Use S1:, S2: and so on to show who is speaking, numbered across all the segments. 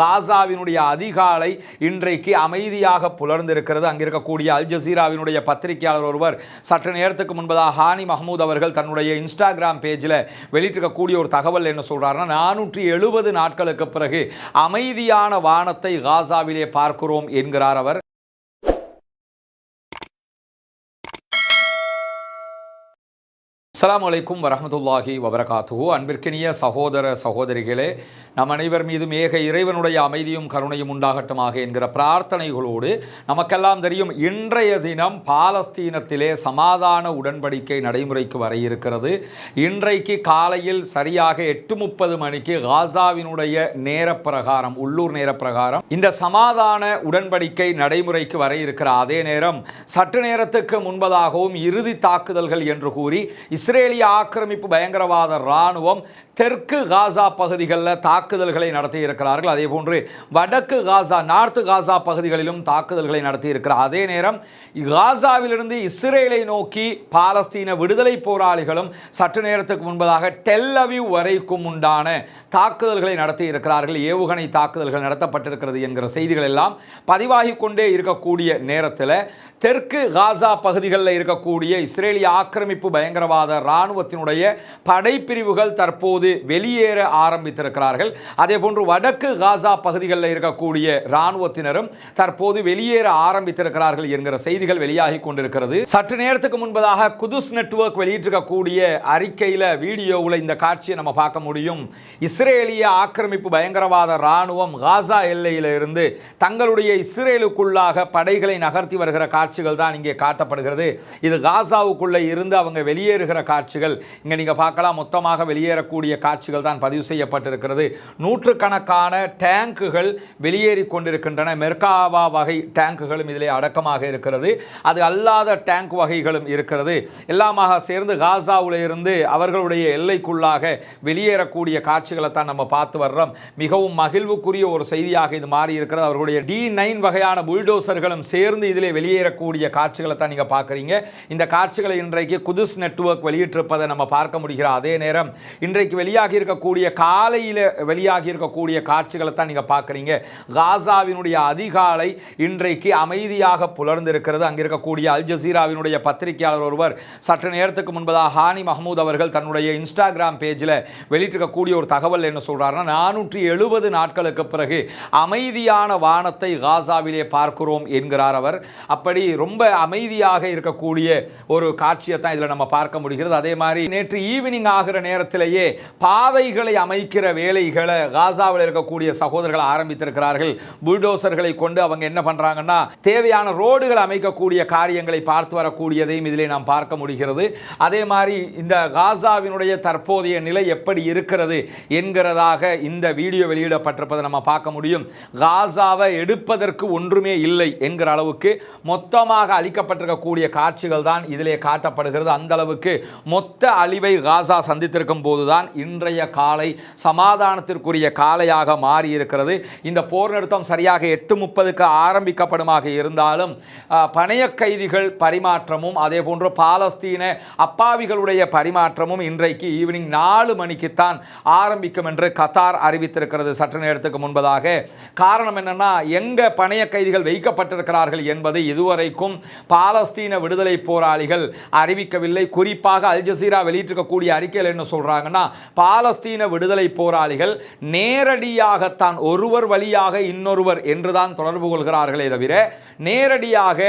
S1: காசாவினுடைய அதிகாலை இன்றைக்கு அமைதியாக புலர்ந்திருக்கிறது. அங்கே இருக்கக்கூடிய அல் ஜசீராவினுடைய பத்திரிகையாளர் ஒருவர் சற்று நேரத்துக்கு முன்பதாக ஹானி மஹமூத் அவர்கள் தன்னுடைய இன்ஸ்டாகிராம் பேஜில் வெளியிட்டிருக்கக்கூடிய ஒரு தகவல் என்ன சொல்கிறாருன்னா நானூற்றி எழுபது நாட்களுக்கு பிறகு அமைதியான வானத்தை காசாவிலே பார்க்கிறோம் என்கிறார் அவர். அஸ்ஸலாமு வலைக்கும் வரமத்துல்லாஹி வபரகாத்துஹு. அன்பிற்கினிய சகோதர சகோதரிகளே நம் அனைவர் மீதும் ஏக இறைவனுடைய அமைதியும் கருணையும் உண்டாகட்டுமாக என்கிற பிரார்த்தனைகளோடு நமக்கெல்லாம் தெரியும் இன்றைய தினம் பாலஸ்தீனத்திலே சமாதான உடன்படிக்கை நடைமுறைக்கு வர இருக்கிறது. இன்றைக்கு காலையில் சரியாக எட்டு முப்பது மணிக்கு காசாவினுடைய நேர பிரகாரம் உள்ளூர் நேர பிரகாரம் இந்த சமாதான உடன்படிக்கை நடைமுறைக்கு வர இருக்கிற அதே நேரம் சற்று நேரத்துக்கு முன்பதாகவும் இறுதி தாக்குதல்கள் என்று கூறி இஸ்ரேலிய ஆக்கிரமிப்பு பயங்கரவாத இராணுவம் தெற்கு காசா பகுதிகளில் தாக்குதல்களை நடத்தி இருக்கிறார்கள் அதே போன்று வடக்கு காசா நார்த்து காசா பகுதிகளிலும் தாக்குதல்களை நடத்தி இருக்கிறார் அதே நேரம் காசாவிலிருந்து இஸ்ரேலை நோக்கி பாலஸ்தீன விடுதலை போராளிகளும் சற்று நேரத்துக்கு முன்பதாக டெல்லவி வரைக்கும் உண்டான தாக்குதல்களை நடத்தியிருக்கிறார்கள். ஏவுகணை தாக்குதல்கள் நடத்தப்பட்டிருக்கிறது என்கிற செய்திகள் எல்லாம் பதிவாகி கொண்டே இருக்கக்கூடிய நேரத்தில் தெற்கு காசா பகுதிகளில் இருக்கக்கூடிய இஸ்ரேலிய ஆக்கிரமிப்பு பயங்கரவாத இராணுவத்தினுடைய படைப்பிரிவுகள் தற்போது வெளியேற ஆரம்பித்திருக்கிறார்கள். அதே போன்று வடக்கு காசா பகுதிகளில் இருக்கக்கூடிய இராணுவத்தினரும் தற்போது வெளியேற ஆரம்பித்திருக்கிறார்கள் என்கிற செய்திகள் வெளியாகி கொண்டிருக்கிறது. சற்று நேரத்துக்கு முன்பதாக குதுஸ் நெட்வொர்க் வெளியிட்டிருக்கக்கூடிய அறிக்கையில் வீடியோவில் இந்த காட்சியை நம்ம பார்க்க முடியும். இஸ்ரேலிய ஆக்கிரமிப்பு பயங்கரவாத இராணுவம் காசா எல்லையிலிருந்து தங்களுடைய இஸ்ரேலுக்குள்ளாக படைகளை நகர்த்தி வருகிற காட்சிகள் தான் இங்கே காட்டப்படுகிறது. இது காசாவுக்குள்ளே இருந்து அவங்க வெளியேறுகிற காட்சிகள். இங்கே நீங்கள் பார்க்கலாம் மொத்தமாக வெளியேறக்கூடிய காட்சிகள் தான் பதிவு செய்யப்பட்டிருக்கிறது. நூற்றுக்கணக்கான டேங்குகள் வெளியேறி கொண்டிருக்கின்றன. மெர்காவா வகை டேங்குகளும் இதிலே அடக்கமாக இருக்கிறது. அது அல்லாத டேங்க் வகைகளும் இருக்கிறது. எல்லாமாக சேர்ந்து காசாவிலிருந்து அவர்களுடைய எல்லைக்குள்ளாக வெளியேறக்கூடிய காட்சிகளை தான் நம்ம பார்த்து வர்றோம். மிகவும் மகிழ்வுக்குரிய ஒரு செய்தியாக இது மாறி இருக்கிறது அவர்களுடைய டி நைன் வகையான புல்டோசர்களும் சேர்ந்து இதிலே வெளியேறக்கூடிய காட்சிகளை தான் நீங்கள் பார்க்குறீங்க. இந்த காட்சிகளை இன்றைக்கு குதுஸ் நெட்வொர்க் வெளியிட்டிருப்பதை நம்ம பார்க்க முடிகிற அதே நேரம் இன்றைக்கு வெளியாகி இருக்கக்கூடிய காலையில் வெளியாகி இருக்கக்கூடிய காட்சிகளை தான் நீங்கள் பார்க்குறீங்க. காசாவினுடைய அதிகாலை இன்றைக்கு அமைதியாக புலர்ந்திருக்கிறது. அங்கே இருக்கக்கூடிய அல் ஜசீராவினுடைய பத்திரிகையாளர் ஒருவர் சற்று நேரத்துக்கு முன்பதாக ஹானி மஹமூத் அவர்கள் தன்னுடைய இன்ஸ்டாகிராம் பேஜில் வெளியிட்டிருக்கக்கூடிய ஒரு தகவல் என்ன சொல்கிறாருன்னா நானூற்றி எழுபது நாட்களுக்கு பிறகு அமைதியான வானத்தை காசாவிலே பார்க்கிறோம் என்கிறார் அவர். அப்படி ரொம்ப அமைதியாக இருக்கக்கூடிய ஒரு காட்சியை தான் இதில் நம்ம பார்க்க முடிகிறது. அதே மாதிரி நேற்று ஈவினிங் ஆகிற நேரத்திலேயே பாதைகளை அமைக்கிற வேலைகளை காசாவில் இருக்கக்கூடிய சகோதரர்கள் ஆரம்பித்திருக்கிறார்கள். புல்டோசர்களை கொண்டு அவங்க என்ன பண்ணுறாங்கன்னா தேவையான ரோடுகள் அமைக்கக்கூடிய காரியங்களை பார்த்து வரக்கூடியதையும் இதிலே நாம் பார்க்க முடிகிறது. அதே மாதிரி இந்த காசாவினுடைய தற்போதைய நிலை எப்படி இருக்கிறது என்கிறதாக இந்த வீடியோ வெளியிடப்பட்டிருப்பதை நம்ம பார்க்க முடியும். காசாவை எடுப்பதற்கு ஒன்றுமே இல்லை என்கிற அளவுக்கு மொத்தமாக அளிக்கப்பட்டிருக்கக்கூடிய காட்சிகள் தான் இதிலே காட்டப்படுகிறது. அந்த அளவுக்கு மொத்த அழிவை காசா சந்தித்திருக்கும் போதுதான் இன்றைய காலை சமாதானத்திற்குரிய காலையாக மாறியிருக்கிறது. இந்த போர் நிறுத்தம் சரியாக எட்டு முப்பதுக்கு ஆரம்பிக்கப்படுமாக இருந்தாலும் பணைய கைதிகள் பரிமாற்றமும் அதே போன்று பாலஸ்தீன அப்பாவிகளுடைய பரிமாற்றமும் இன்றைக்கு ஈவினிங் நாலு மணிக்குத்தான் ஆரம்பிக்கும் என்று கத்தார் அறிவித்திருக்கிறது. சற்று நேரத்துக்கு முன்பதாக. காரணம் என்னன்னா எங்கே பணைய கைதிகள் வைக்கப்பட்டிருக்கிறார்கள் என்பதை இதுவரைக்கும் பாலஸ்தீன விடுதலை போராளிகள் அறிவிக்கவில்லை. குறிப்பாக அல் ஜசீரா வெளியிட்டிருக்கக்கூடிய அறிக்கையில் என்ன சொல்றாங்கன்னா பாலஸ்தீன விடுதலை போராளிகள் நேரடியாகத்தான் ஒருவர் வழியாக இன்னொருவர் என்றுதான் தொடர்பு கொள்கிறார்களே தவிர நேரடியாக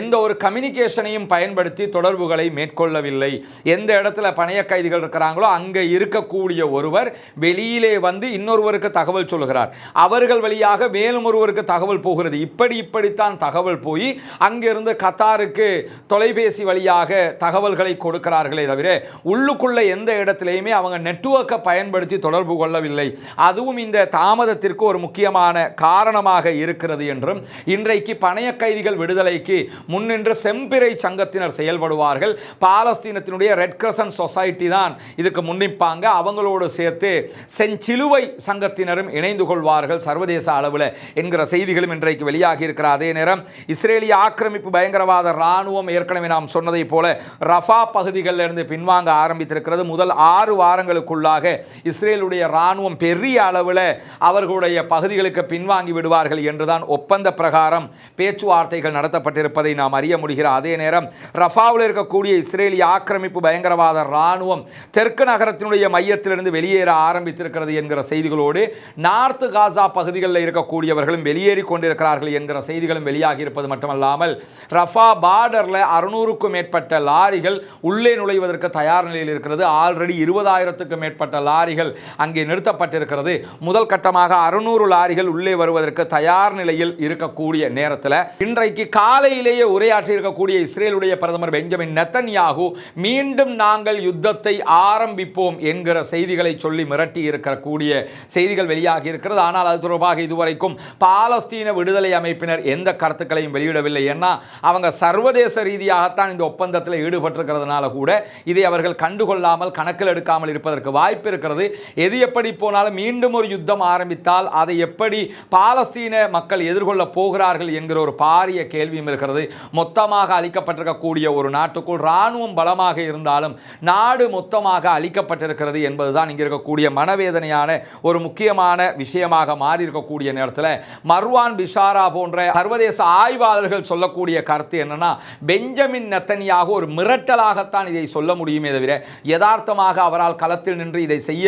S1: எந்த ஒரு கம்யூனிகேஷனையும் பயன்படுத்தி தொடர்புகளை மேற்கொள்ளவில்லை. எந்த இடத்துல பணைய கைதிகள் இருக்கிறாங்களோ அங்கே இருக்கக்கூடிய ஒருவர் வெளியிலே வந்து இன்னொருவருக்கு தகவல் சொல்கிறார். அவர்கள் வழியாக மேலும் ஒருவருக்கு தகவல் போகிறது. இப்படி இப்படித்தான் தகவல் போய் அங்கிருந்து கத்தாருக்கு தொலைபேசி வழியாக தகவல்களை கொடுக்கிறார்களே தவிர உள்ளுக்குள்ள எந்த இடத்துலையுமே அவங்க நெட்வொர்க்கை பயன்படுத்தி தொடர்பு கொள்ளவில்லை. அதுவும் இந்த தாமதத்திற்கு ஒரு முக்கியமான காரணமாக இருக்கிறது என்றும் இன்றைக்கு பணைய கைதிகள் விடுதலைக்கு முன்னின்று செம்பிறை சங்கத்தினர் செயல்படுவார்கள். பாலஸ்தீனத்தினுடைய ரெட் கிரசன் சொசைட்டி தான் இதுக்கு முன்னிப்பாங்க. அவங்களோடு சேர்த்து செஞ்சிலுவை சங்கத்தினரும் இணைந்து கொள்வார்கள் சர்வதேச அளவில் என்கிற செய்திகளும் இன்றைக்கு வெளியாகி இருக்கிற அதே நேரம் இஸ்ரேலிய ஆக்கிரமிப்பு பயங்கரவாத இராணுவம் ஏற்கனவே நாம் சொன்னதை போல ரஃபா பகுதிகளில் இருந்து பின்வாங்க ஆரம்பித்திருக்கிறது. முதல் ஆறு வாரங்களுக்குள்ளாக இஸ்ரேலுடைய இராணுவம் பெரிய அளவில் அவர்களுடைய பகுதிகளுக்கு பின்வாங்கி விடுவார்கள் என்றுதான் ஒப்பந்த பிரகாரம் பேச்சுவார்த்தைகள் நடத்தப்பட்டிருப்பதை நாம் அறிய முடிகிற அதே நேரம் ரஃபாவில் இருக்கக்கூடிய இஸ்ரேலிய ஆக்கிரமிப்பு பயங்கரவாத இராணுவம் தெற்கு நகரத்தினுடைய மையத்திலிருந்து வெளியேற ஆரம்பித்திருக்கிறது என்கிற செய்திகளோடு நார்த் காசா பகுதிகளில் இருக்கக்கூடியவர்களும் வெளியேறி கொண்டிருக்கிறார்கள் என்கிற செய்திகளும் வெளியாகி இருப்பது மட்டுமல்லாமல் ரஃபா பார்டரில் அறுநூறுக்கும் மேற்பட்ட லாரிகள் உள்ளே நுழை நுழைவதற்கு தயார் நிலையில் இருக்கிறது. ஆல்ரெடி இருபதாயிரத்துக்கும் மேற்பட்ட லாரிகள் அங்கே நிறுத்தப்பட்டிருக்கிறது. முதல் கட்டமாக அறுநூறு லாரிகள் உள்ளே வருவதற்கு தயார் நிலையில் இருக்கக்கூடிய நேரத்தில் இன்றைக்கு காலையிலேயே உரையாற்றி இருக்கக்கூடிய இஸ்ரேலுடைய பிரதமர் பெஞ்சமின் நெத்தன்யாகு மீண்டும் நாங்கள் யுத்தத்தை ஆரம்பிப்போம் என்கிற செய்திகளை சொல்லி மிரட்டி இருக்கக்கூடிய செய்திகள் வெளியாகி இருக்கிறது. ஆனால் அது தொடர்பாக இதுவரைக்கும் பாலஸ்தீன விடுதலை அமைப்பினர் எந்த கருத்துக்களையும் வெளியிடவில்லை. ஏன்னா அவங்க சர்வதேச ரீதியாகத்தான் இந்த ஒப்பந்தத்தில் ஈடுபட்டிருக்கிறதுனால கூட இதை அவர்கள் கண்டுகொள்ளாமல் கணக்கில் எடுக்காமல் இருப்பதற்கு வாய்ப்பு இருக்கிறது. எது எப்படி போனாலும் மீண்டும் ஒரு யுத்தம் ஆரம்பித்தால் அதை எப்படி பாலஸ்தீன மக்கள் எதிர்கொள்ளப் போகிறார்கள் என்கிற ஒரு பாரிய கேள்வியும் இருக்கிறது. மொத்தமாக அளிக்கப்பட்டிருக்கக்கூடிய ஒரு நாட்டுக்குள் இராணுவம் பலமாக இருந்தாலும் நாடு மொத்தமாக அளிக்கப்பட்டிருக்கிறது என்பதுதான் இங்கே இருக்கக்கூடிய மனவேதனையான ஒரு முக்கியமான விஷயமாக மாறி இருக்கக்கூடிய நேரத்தில் மர்வான் பிஷாரா போன்ற சர்வதேச ஆய்வாளர்கள் சொல்லக்கூடிய கருத்து என்னன்னா பெஞ்சமின் நெத்தனியாக ஒரு மிரட்டலாகத்தான் இதை சொல்ல முடியுமே தவிர யதார்த்தமாக அவரால் களத்தில் நின்று இதை செய்ய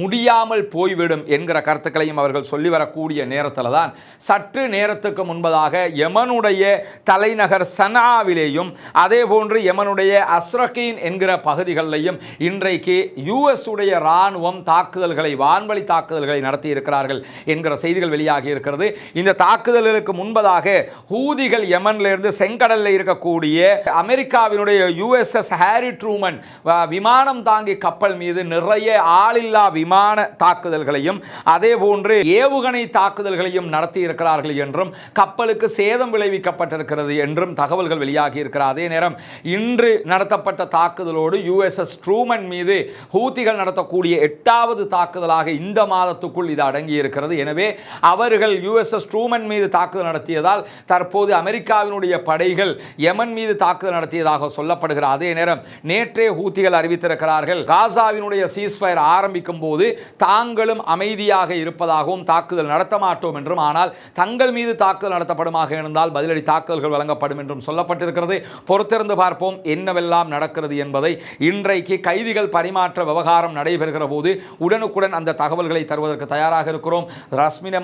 S1: முடியாமல் போய்விடும் என்கிற கருத்துக்களையும் அவர்கள் சொல்லி வரக்கூடிய நேரத்தில் தான் சற்று நேரத்துக்கு முன்பதாக யமனுடைய தலைநகர் சனாவிலேயும் அதே போன்று யமனுடைய அஸ்ரகீன் என்கிற பகுதிகளிலையும் இன்றைக்கு யுஎஸ் உடைய இராணுவம் தாக்குதல்களை வான்வழி தாக்குதல்களை நடத்தி இருக்கிறார்கள் என்கிற செய்திகள் வெளியாகி இருக்கிறது. இந்த தாக்குதல்களுக்கு முன்பதாக ஹூதிகள் யமன்ல இருந்து செங்கடல்ல இருக்கக்கூடிய அமெரிக்காவினுடைய யுஎஸ்எஸ் ஹாரி ட்ரூ வ- விமானம் தாங்கி கப்பல் மீது நிறைய ஆளில்லா விமான தாக்குதல்களையும் அதே போன்று ஏவுகணை தாக்குதல்களையும் நடத்தி இருக்கிறார்கள் என்றும் கப்பலுக்கு சேதம் விளைவிக்கப்பட்டிருக்கிறது என்றும் தகவல்கள் வெளியாகி இருக்கிறார் அதே நேரம் இன்று நடத்தப்பட்ட தாக்குதலோடு யுஎஸ்எஸ் ட்ரூமன் மீது ஹூத்திகள் நடத்தக்கூடிய எட்டாவது தாக்குதலாக இந்த மாதத்துக்குள் இது அடங்கி இருக்கிறது எனவே அவர்கள் யுஎஸ்எஸ் ட்ரூமன் மீது தாக்குதல் நடத்தியதால் தற்போது அமெரிக்காவினுடைய படைகள் யமன் மீது தாக்குதல் நடத்தியதாக சொல்லப்படுகிற அதே நேரம் நேற்றே ஹூத்திகள் அறிவித்திருக்கிறார்கள். காசாவினுடைய சீஸ்ஃபயர் ஆரம்பிக்கும் போது தாங்களும் அமைதியாக இருப்பதாகவும் தாக்குதல் நடத்த மாட்டோம் என்றும் ஆனால் தங்கள் மீது தாக்குதல் நடத்தப்படுமாக இருந்தால் பதிலடி தாக்குதல்கள் வழங்கப்படும் என்றும் சொல்லப்பட்டிருக்கிறது. பொறுத்திருந்து பார்ப்போம் என்னவெல்லாம் நடக்கிறது என்பதை. இன்றைக்கு கைதிகள் பரிமாற்ற விவகாரம் நடைபெறுகிற போது உடனுக்குடன் அந்த தகவல்களை தருவதற்கு தயாராக இருக்கிறோம். ரஸ்மின்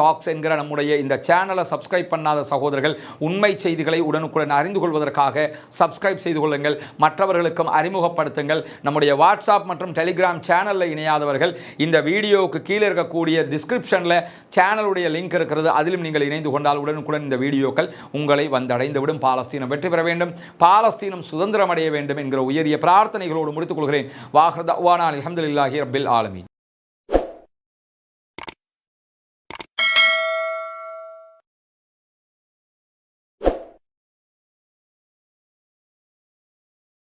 S1: டாக்ஸ் என்கிற நம்முடைய இந்த சேனலை சப்ஸ்கிரைப் பண்ணாத சகோதரர்கள் உண்மை செய்திகளை உடனுக்குடன் அறிந்து கொள்வதற்காக சப்ஸ்கிரைப் செய்து கொள்ளுங்கள். மற்றவர்கள் மற்றவர்களுக்கும் அறிமுகப்படுத்துங்கள். நம்முடைய வாட்ஸ்அப் மற்றும் டெலிகிராம் சேனலில் இணையாதவர்கள் இந்த வீடியோவுக்கு கீழே இருக்கக்கூடிய டிஸ்கிரிப்ஷனில் சேனலுடைய லிங்க் இருக்கிறது. அதிலும் நீங்கள் இணைந்து கொண்டால் உடனுக்குடன் இந்த வீடியோக்கள் உங்களை வந்தடைந்துவிடும். பாலஸ்தீனம் வெற்றி பெற வேண்டும். பாலஸ்தீனம் சுதந்திரம் அடைய வேண்டும் என்கிற உயரிய பிரார்த்தனைகளோடு முடித்துக் கொள்கிறேன். வாஹர் தவானா அலமதுல்லாஹி ரபில் ஆலமி